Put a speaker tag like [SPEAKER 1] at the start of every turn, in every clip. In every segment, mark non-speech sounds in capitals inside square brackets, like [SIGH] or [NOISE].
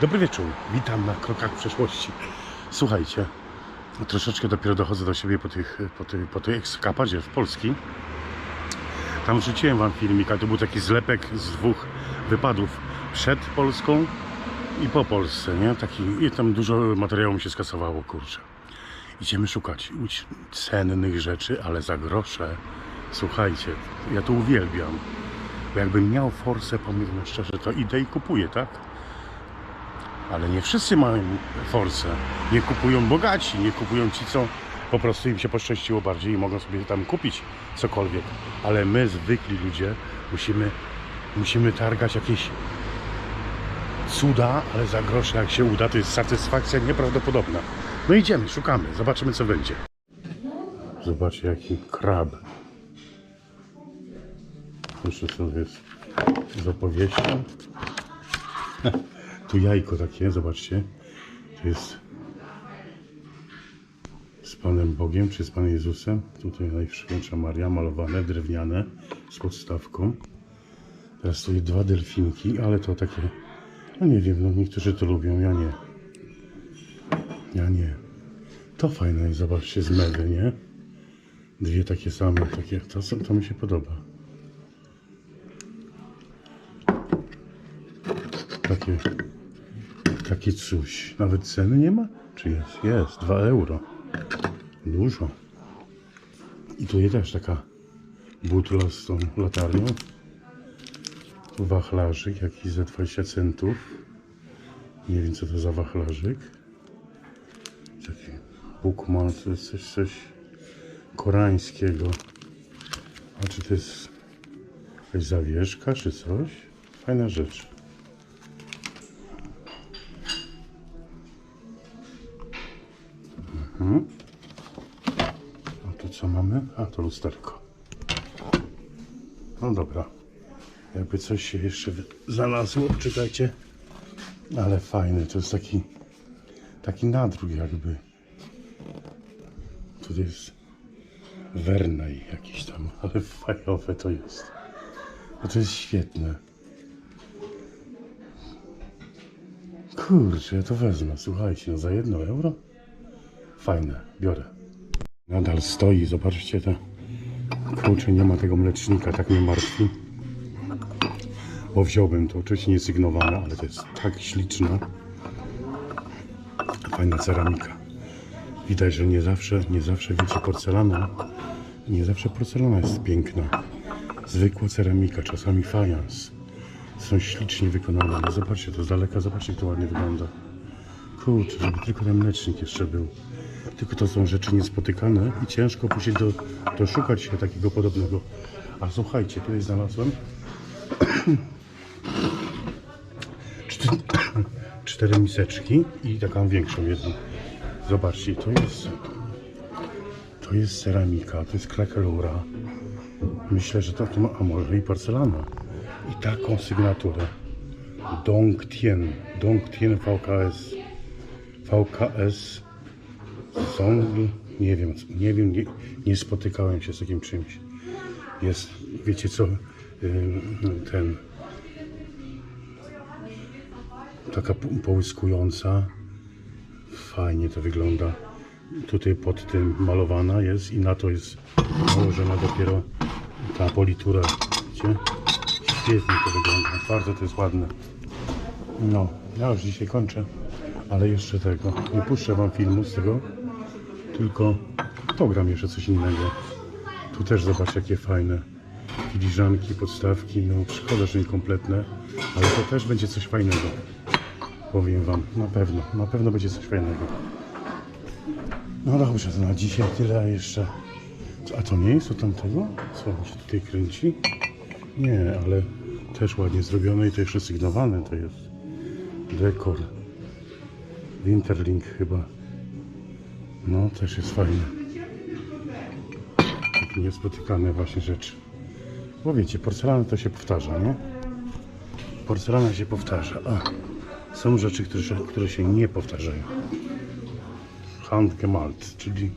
[SPEAKER 1] Dobry wieczór, witam na krokach przeszłości. Słuchajcie, troszeczkę dopiero dochodzę do siebie po, tych, po, tej, po tej ekskapadzie w Polski. Tam wrzuciłem wam filmik, a to był taki zlepek z dwóch wypadów przed Polską i po Polsce, nie? Taki, I tam dużo materiału mi się skasowało, kurczę. Idziemy szukać cennych rzeczy, ale za grosze. Słuchajcie, ja to uwielbiam. Bo jakbym miał forsę, powiem szczerze, to idę i kupuję, tak? Ale nie wszyscy mają forsę. Nie kupują bogaci, nie kupują ci, co po prostu im się poszczęściło bardziej i mogą sobie tam kupić cokolwiek. Ale my, zwykli ludzie, musimy, musimy targać jakieś cuda, ale za grosze jak się uda, to jest satysfakcja nieprawdopodobna. No idziemy, szukamy, zobaczymy co będzie. Zobaczcie jaki krab. Co jest z opowieścią. [LAUGHS] Tu jajko takie, zobaczcie. To jest z Panem Bogiem, czy z Panem Jezusem. Tutaj Najświętsza Maria, malowane, drewniane, z podstawką. Teraz tu dwa delfinki, ale to takie, no nie wiem, no niektórzy to lubią, ja nie. Ja nie. To fajne jest, zobaczcie, z medy, nie? Dwie takie same, takie, to, to mi się podoba. Takie, takie coś. Nawet ceny nie ma? Czy jest? Jest, 2 euro. Dużo. I tu jest też taka butla z tą latarnią. Wachlarzyk jakiś za 20 centów. Nie wiem co to za wachlarzyk. Taki Bukman, to jest coś, coś koreańskiego. A czy to jest jakaś zawieszka, czy coś? Fajna rzecz. A tu co mamy? A to lusterko. No dobra. Jakby coś się jeszcze znalazło, czekajcie. Ale fajny, to jest taki taki nadruk jakby. Tu jest Wernaj jakiś tam, [LAUGHS] ale fajowe to jest. No to jest świetne. Kurczę, ja to wezmę, słuchajcie, no za jedno euro? Fajne, biorę. Nadal stoi, zobaczcie te. Kurczę, nie ma tego mlecznika, tak mnie martwi. Bo wziąłbym to, oczywiście nie sygnowane, ale to jest tak śliczne. Fajna ceramika. Widać, że nie zawsze, nie zawsze wiecie, porcelana, nie zawsze porcelana jest piękna. Zwykła ceramika, czasami fajans. Są ślicznie wykonane. No zobaczcie, to z daleka, zobaczcie, jak to ładnie wygląda. Kurczę, żeby tylko ten mlecznik jeszcze był. Tylko to są rzeczy niespotykane i ciężko później do, doszukać się takiego podobnego. A słuchajcie, tutaj znalazłem [CLEARS THROAT] [CLEARS THROAT] cztery, miseczki i taką większą jedną. Zobaczcie, to jest to jest ceramika, to jest klakelura. Myślę, że to, to ma, a może i porcelana. I taką sygnaturę. Dong Tien, Dong Tien VKS. VKS Song, nie wiem, nie wiem, nie, nie spotykałem się z takim czymś. Jest, wiecie co, ten, taka po- połyskująca, fajnie to wygląda. Tutaj pod tym malowana jest i na to jest nałożona dopiero ta politura, widzicie? Świetnie to wygląda, bardzo to jest ładne. No, ja już dzisiaj kończę, ale jeszcze tego, nie puszczę wam filmu z tego, tylko pogram jeszcze coś innego. Tu też zobacz jakie fajne filiżanki, podstawki, no szkoda, że niekompletne, ale to też będzie coś fajnego. Powiem wam, na pewno, na pewno będzie coś fajnego. No dobrze, na dzisiaj tyle, jeszcze... A to nie jest od tamtego? Co mi się tutaj kręci? Nie, ale też ładnie zrobione i to jeszcze sygnowane to jest. Dekor. Winterlink chyba. No, też jest fajny. Takie niespotykane właśnie rzeczy. Bo wiecie, porcelana to się powtarza, nie? Porcelana się powtarza. A, są rzeczy, które które się nie powtarzają. Handgemalt, czyli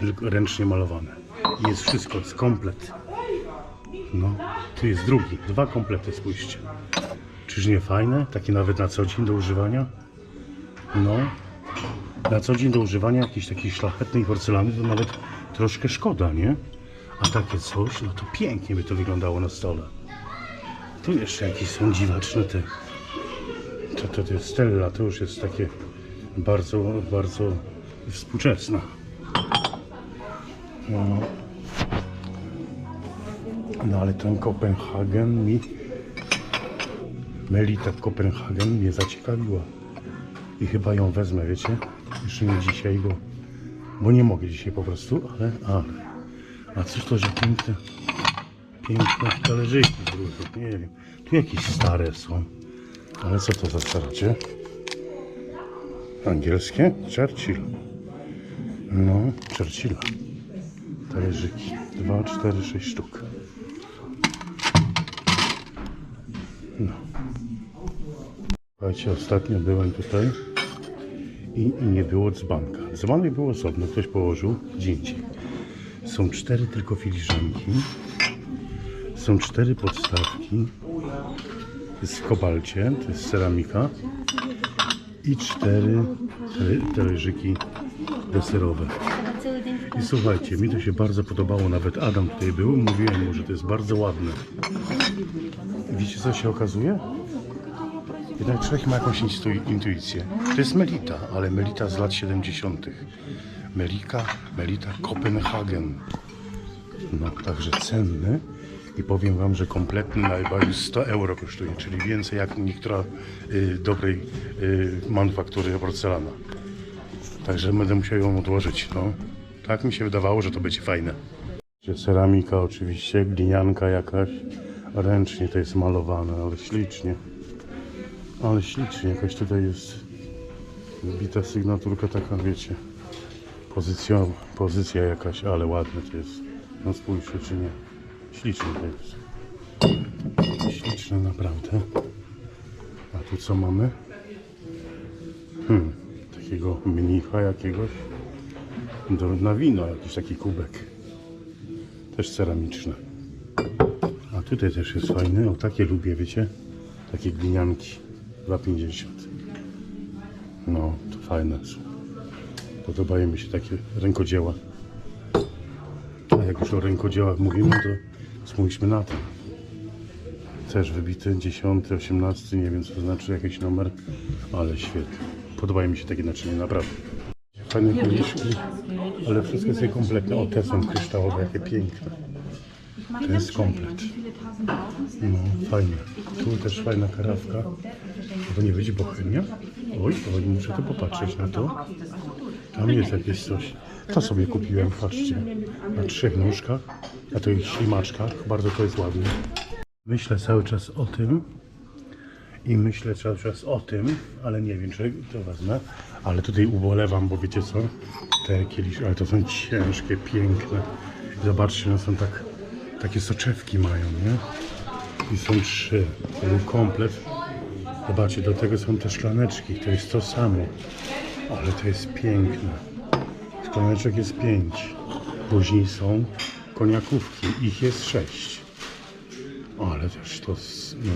[SPEAKER 1] tylko ręcznie malowane. Jest wszystko, jest komplet. No, tu jest drugi, dwa komplety, spójrzcie. Czyż nie fajne? Takie nawet na co dzień do używania? No, na co dzień do używania jakiejś takiej szlachetnej porcelany to nawet troszkę szkoda, nie? A takie coś, no to pięknie by to wyglądało na stole. Tu jeszcze jakieś są dziwaczne te. To, to, to Stella, to już jest takie bardzo, bardzo współczesne. No, no ale ten Kopenhagen mi Melita Kopenhagen mnie zaciekawiła. I chyba ją wezmę, wiecie? Nie dzisiaj, bo, bo nie mogę dzisiaj po prostu, ale, ale. A cóż to, że piękne, piękne talerzyki z nie wiem. Tu jakieś stare są. Ale co to za staracie? Angielskie? Churchill. No, Churchilla. Talerzyki. 2, 4, 6 sztuk. No. Słuchajcie, ostatnio byłem tutaj i, i nie było dzbanka. Dzbanek był osobno, ktoś położył gdzie. Są cztery tylko filiżanki. Są cztery podstawki. W kobalcie, to jest ceramika. I cztery tale- talerzyki deserowe. I słuchajcie, mi to się bardzo podobało, nawet Adam tutaj był, mówiłem mu, że to jest bardzo ładne. Wiecie co się okazuje? Jednak człowiek ma jakąś intuicję. To jest Melita, ale Melita z lat 70. Melika, Melita Kopenhagen. No, także cenny. I powiem Wam, że kompletny na chyba już 100 euro kosztuje, czyli więcej jak niektóra y, dobrej y, manufaktury porcelana. Także będę musiał ją odłożyć. No. Tak mi się wydawało, że to będzie fajne. Ceramika oczywiście, glinianka jakaś. Ręcznie to jest malowane, ale ślicznie. Ale ślicznie, jakaś tutaj jest wbita sygnaturka taka, wiecie. Pozycja, pozycja jakaś, ale ładne to jest. No spójrzcie, czy nie. Śliczne to jest. Śliczne naprawdę. A tu co mamy? Hmm, takiego mnicha jakiegoś. Do, na wino jakiś taki kubek. Też ceramiczne. A tutaj też jest fajny. O takie lubię, wiecie? Takie glinianki. 2,50. No, to fajne są. Podobają mi się takie rękodzieła. A jak już o rękodziełach mówimy, to spójrzmy na to. Też wybity, 10, 18, nie wiem co to znaczy, jakiś numer, ale świetnie. Podobają mi się takie naczynia, naprawdę. Fajne kieliszki, ale wszystkie są kompletne. O, te są kryształowe, jakie piękne. To jest komplet. No, fajne. Tu też fajna karawka. To nie będzie bochemia? Oj, oj, muszę tu popatrzeć na to. Tam jest jakieś coś. To sobie kupiłem, patrzcie. Na trzech nóżkach, na tych ślimaczkach. Bardzo to jest ładne. Myślę cały czas o tym i myślę cały czas o tym, ale nie wiem, czy to wezmę. Ale tutaj ubolewam, bo wiecie co? Te kieliszki, ale to są ciężkie, piękne. Zobaczcie, one są tak, takie soczewki mają, nie? I są trzy. To był komplet. Zobaczcie, do tego są te szklaneczki. To jest to samo. Ale to jest piękne. Szklaneczek jest pięć. Później są koniakówki. Ich jest sześć. Ale też to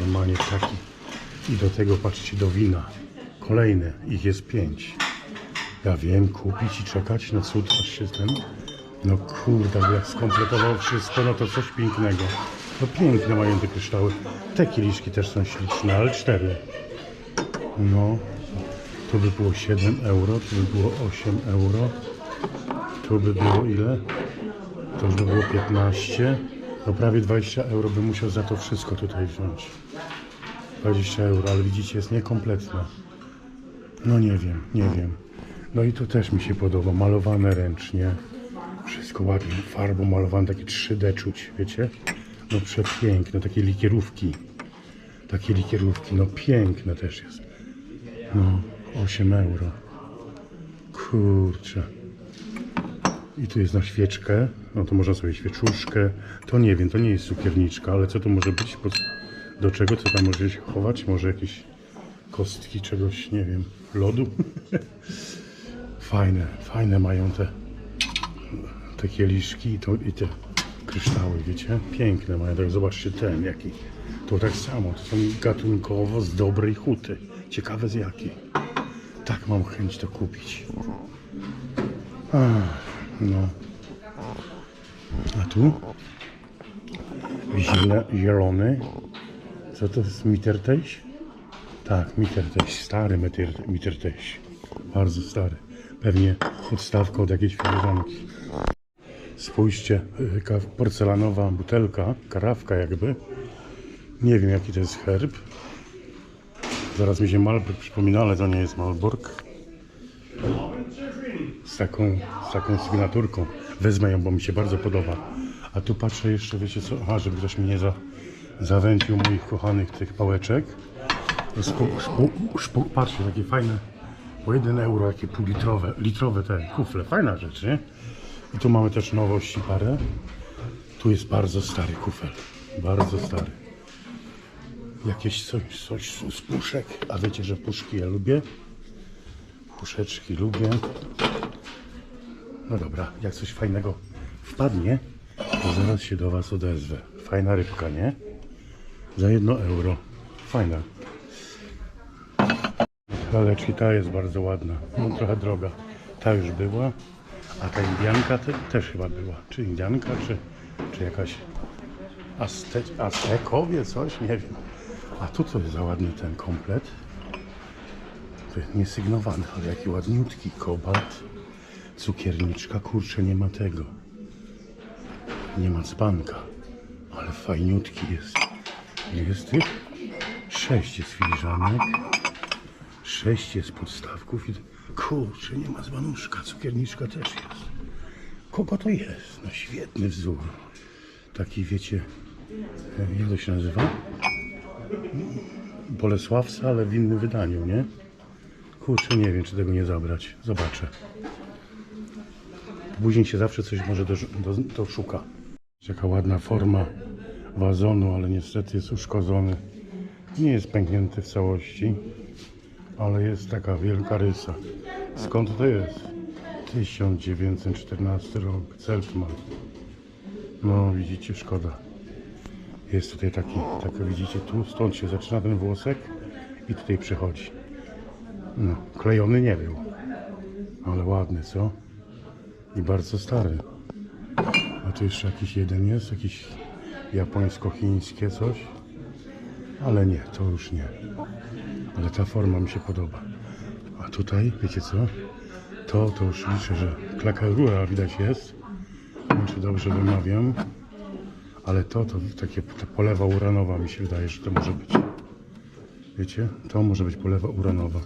[SPEAKER 1] normalnie taki. I do tego patrzcie do wina. Kolejne. Ich jest pięć. Ja wiem, kupić i czekać na cud, aż się ten... No kurde, jak skompletował wszystko, no to coś pięknego. No piękne mają te kryształy. Te kieliszki też są śliczne, ale cztery. No, tu by było 7 euro, tu by było 8 euro. Tu by było ile? To by było 15. No prawie 20 euro bym musiał za to wszystko tutaj wziąć. 20 euro, ale widzicie, jest niekompletne. No nie wiem, nie wiem. No i to też mi się podoba, malowane ręcznie. Wszystko ładnie, farbą malowane, takie 3D czuć, wiecie? No przepiękne, takie likierówki. Takie likierówki, no piękne też jest. No, 8 euro. Kurczę. I tu jest na świeczkę. No to można sobie świeczuszkę. To nie wiem, to nie jest cukierniczka, ale co to może być? Do czego? Co tam może się chować? Może jakieś kostki czegoś, nie wiem, lodu? [LAUGHS] fajne, fajne mają te, te kieliszki i, to, i te kryształy, wiecie? Piękne mają. Tak zobaczcie ten, jaki. To tak samo, to są gatunkowo z dobrej huty. Ciekawe z jakiej. tak mam chęć to kupić. Ach, no. A tu? Zielony. Co to jest Mitterteich? Tak, Mitterteich. Stary Mitterteich. Bardzo stary. Pewnie podstawka od jakiejś filiżanki. Spójrzcie, porcelanowa butelka, karawka jakby. Nie wiem jaki to jest herb. Zaraz mi się Malbork przypomina, ale to nie jest Malbork. Z taką, z taką sygnaturką. Wezmę ją, bo mi się bardzo podoba. A tu patrzę jeszcze, wiecie co? Aha, żeby ktoś mi nie za, zawęcił moich kochanych tych pałeczek. To Spu, spu, spu, patrzcie, takie fajne. Po 1 euro, takie półlitrowe, litrowe te kufle. Fajna rzecz, nie? I tu mamy też nowości parę. Tu jest bardzo stary kufel. Bardzo stary. Jakieś coś, coś z puszek. A wiecie, że puszki ja lubię? Puszeczki lubię. No dobra, jak coś fajnego wpadnie, to zaraz się do Was odezwę. Fajna rybka, nie? Za jedno euro. Fajna. Laleczki, ta jest bardzo ładna. No trochę droga. Ta już była. A ta Indianka te, też chyba była. Czy Indianka, czy, czy jakaś Azte, Aztekowie, coś? Nie wiem. A tu co jest za ładny ten komplet? To jest niesygnowany, ale jaki ładniutki kobalt. Cukierniczka, kurczę, nie ma tego. Nie ma dzbanka, ale fajniutki jest. Jest tych? Sześć jest filiżanek. Sześć jest podstawków i... Kurczę, nie ma dzbanuszka, cukierniczka też jest. Kogo to jest? No świetny wzór. Taki, wiecie, e, jak to się nazywa? Bolesławca, ale w innym wydaniu, nie? Kurczę, nie wiem, czy tego nie zabrać. Zobaczę. Później się zawsze coś może do, doszuka. Jaka ładna forma wazonu, ale niestety jest uszkodzony. Nie jest pęknięty w całości, ale jest taka wielka rysa. Skąd to jest? 1914 rok, Zeltman. No widzicie, szkoda. Jest tutaj taki, tak widzicie tu, stąd się zaczyna ten włosek i tutaj przechodzi. No, klejony nie był, ale ładny, co? I bardzo stary. A tu jeszcze jakiś jeden jest, jakiś japońsko-chińskie coś. Ale nie, to już nie. Ale ta forma mi się podoba. A tutaj, wiecie co? To, to już liczę, że klakarura widać jest. Nie wiem, czy dobrze wymawiam. Ale to, to takie ta polewa uranowa mi się wydaje, że to może być. Wiecie? To może być polewa uranowa.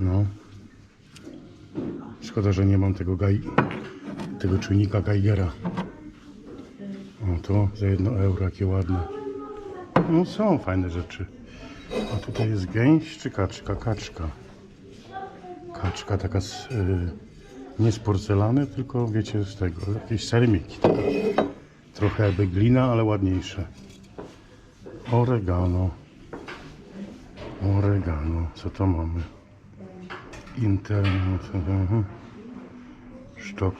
[SPEAKER 1] No. Szkoda, że nie mam tego gaj... tego czujnika Geigera. O, to za jedno euro, jakie ładne. No są fajne rzeczy. A tutaj jest gęś czy kaczka? Kaczka. Kaczka taka z, y, nie z porcelany, tylko wiecie z tego, jakieś ceramiki. Trochę jakby glina, ale ładniejsze. Oregano. Oregano. Co to mamy? Internet. mhm. Sztok.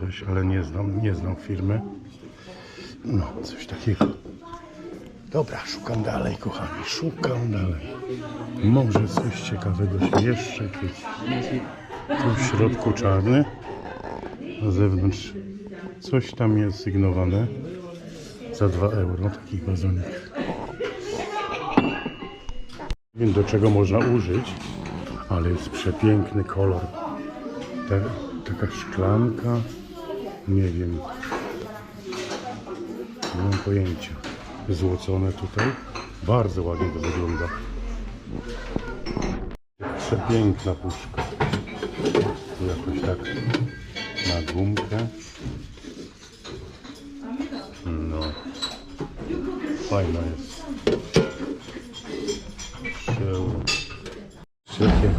[SPEAKER 1] Coś, ale nie znam, nie znam firmy. No, coś takiego. Dobra, szukam dalej, kochani. Szukam dalej. Może coś ciekawego się jeszcze chwyci. Tu w środku czarny. Na zewnątrz coś tam jest sygnowane. Za 2 euro taki wazonik. Nie wiem do czego można użyć, ale jest przepiękny kolor. Ta, taka szklanka. Nie wiem. Nie mam pojęcia. Złocone tutaj. Bardzo ładnie to wygląda. Przepiękna puszka. Tu jakoś tak na gumkę. No. Fajna jest. Szeł. Wszelkie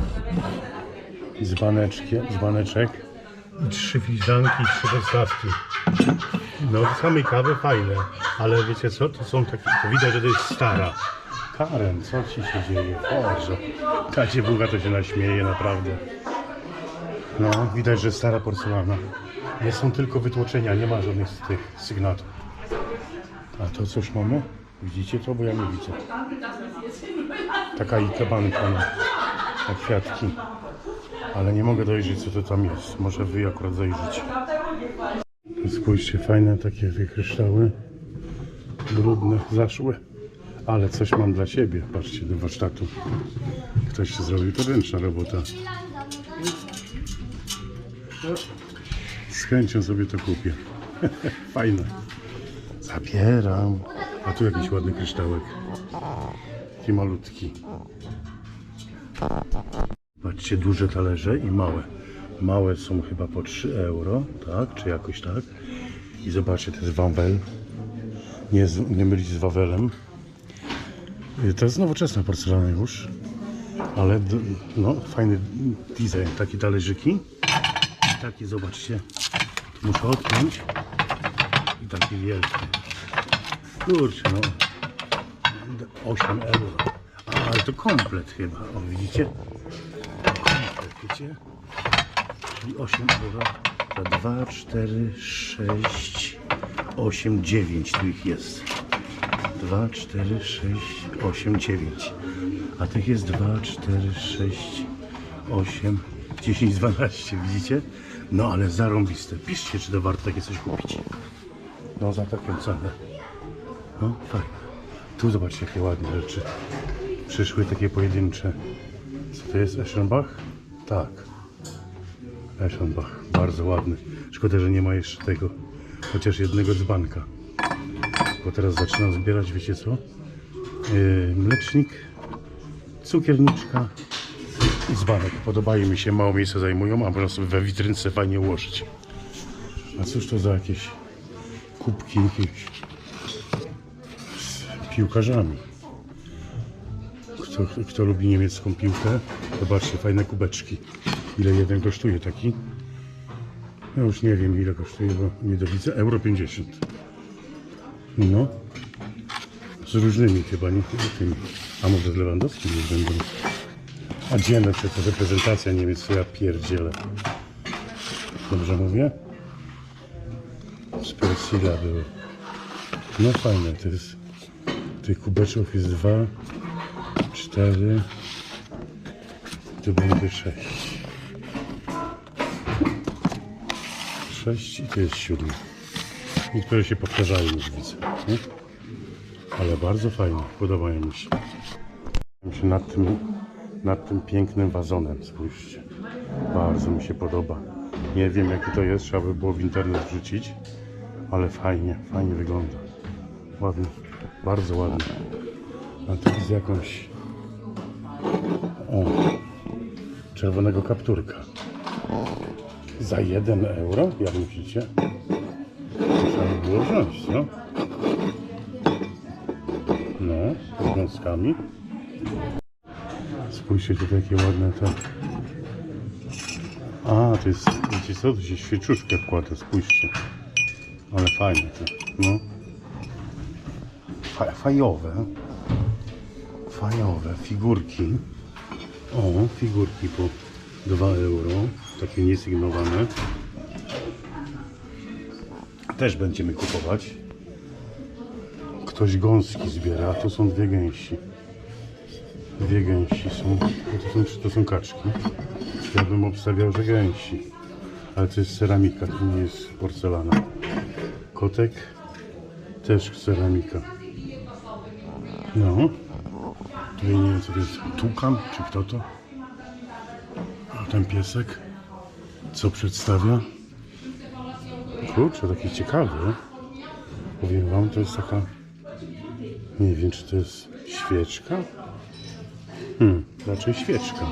[SPEAKER 1] dzbaneczki, dzbaneczek. I trzy filiżanki trzy podstawki. No, same kawy fajne, ale wiecie co, to są takie, to widać, że to jest stara. Karen, co ci się dzieje? Boże, ta dziewucha to się naśmieje naprawdę. No, widać, że stara porcelana. Nie są tylko wytłoczenia, nie ma żadnych z tych sygnatów. A to coś mamy? Widzicie to? Bo ja nie widzę. Taka ikebanka. No. na kwiatki. Ale nie mogę dojrzeć, co to tam jest. Może wy akurat zajrzycie. Spójrzcie, fajne takie te kryształy. Brudne, zaszłe. Ale coś mam dla siebie. Patrzcie, do warsztatu. Ktoś się zrobił, to ręczna robota. Z chęcią sobie to kupię. [LAUGHS] Fajne. Zabieram. A tu jakiś ładny kryształek. Taki malutki. Patrzcie, duże talerze i małe. Małe są chyba po 3 euro, tak? Czy jakoś tak. I zobaczcie, to jest wawel. Nie, nie mylić z wawelem. Y, To jest nowoczesna porcelana już. Ale no, fajny design. Takie talerzyki. I takie, zobaczcie. Tu muszę odpiąć. I takie wielkie. Kurczę, no. 8 euro. Ale to komplet chyba. O, widzicie? Wiecie? Czyli 8 euro. Za 2, 4, 6, 8, 9 tu ich jest. 2, 4, 6, 8, 9. A tych jest 2, 4, 6, 8, 10, 12, widzicie? No ale zarąbiste. Piszcie, czy to warto takie coś kupić. No za taką cenę. No fajne. Tu zobaczcie, jakie ładne rzeczy. Przyszły takie pojedyncze. Co to jest? Eschenbach? Tak. Eschenbach. Bardzo ładny. Szkoda, że nie ma jeszcze tego. Chociaż jednego dzbanka. Bo teraz zaczynam zbierać, wiecie co? Yy, mlecznik, cukierniczka i dzbanek. Podobają mi się, mało miejsca zajmują, a można sobie we witrynce fajnie ułożyć. A cóż to za jakieś kubki jakieś z piłkarzami? Kto, kto lubi niemiecką piłkę, zobaczcie, fajne kubeczki. Ile jeden kosztuje taki? Ja już nie wiem ile kosztuje, bo nie dowidzę. Euro 50. No. Z różnymi chyba, nie tymi. A może z Lewandowskim już będą. A dzienne czy to reprezentacja Niemiec, ja pierdzielę. Dobrze mówię? Z Persila było. No fajne, to jest. Tych kubeczków jest dwa, cztery, tu będzie sześć. Sześć i to jest siódmy. Niektóre się powtarzają już widzę. Nie? Ale bardzo fajne, podobają mi się. Się nad tym, nad tym pięknym wazonem, spójrzcie. Bardzo mi się podoba. Nie wiem jaki to jest, trzeba by było w internet wrzucić, ale fajnie, fajnie wygląda. Ładny, bardzo ładny. A tu jest jakąś... O, czerwonego kapturka. Za 1 euro, jak myślicie? Trzeba by było wziąć, no. No, z gąskami. Spójrzcie, tu takie ładne te... A, to jest, wiecie co, tu się świeczuszkę wkłada, spójrzcie. Ale fajne to, no. Fa fajowe. Fajowe figurki. O, figurki po 2 euro. Takie niesygnowane. Też będziemy kupować. Ktoś gąski zbiera. Tu są dwie gęsi. Dwie gęsi są. To są, czy to są kaczki? Ja bym obstawiał, że gęsi. Ale to jest ceramika, to nie jest porcelana. Kotek też ceramika. No. Tutaj nie wiem co to jest. Tukan? Czy kto to? A ten piesek? Co przedstawia? Kurczę, taki ciekawy. Powiem wam, to jest taka... Nie wiem, czy to jest świeczka? Hmm, raczej świeczka.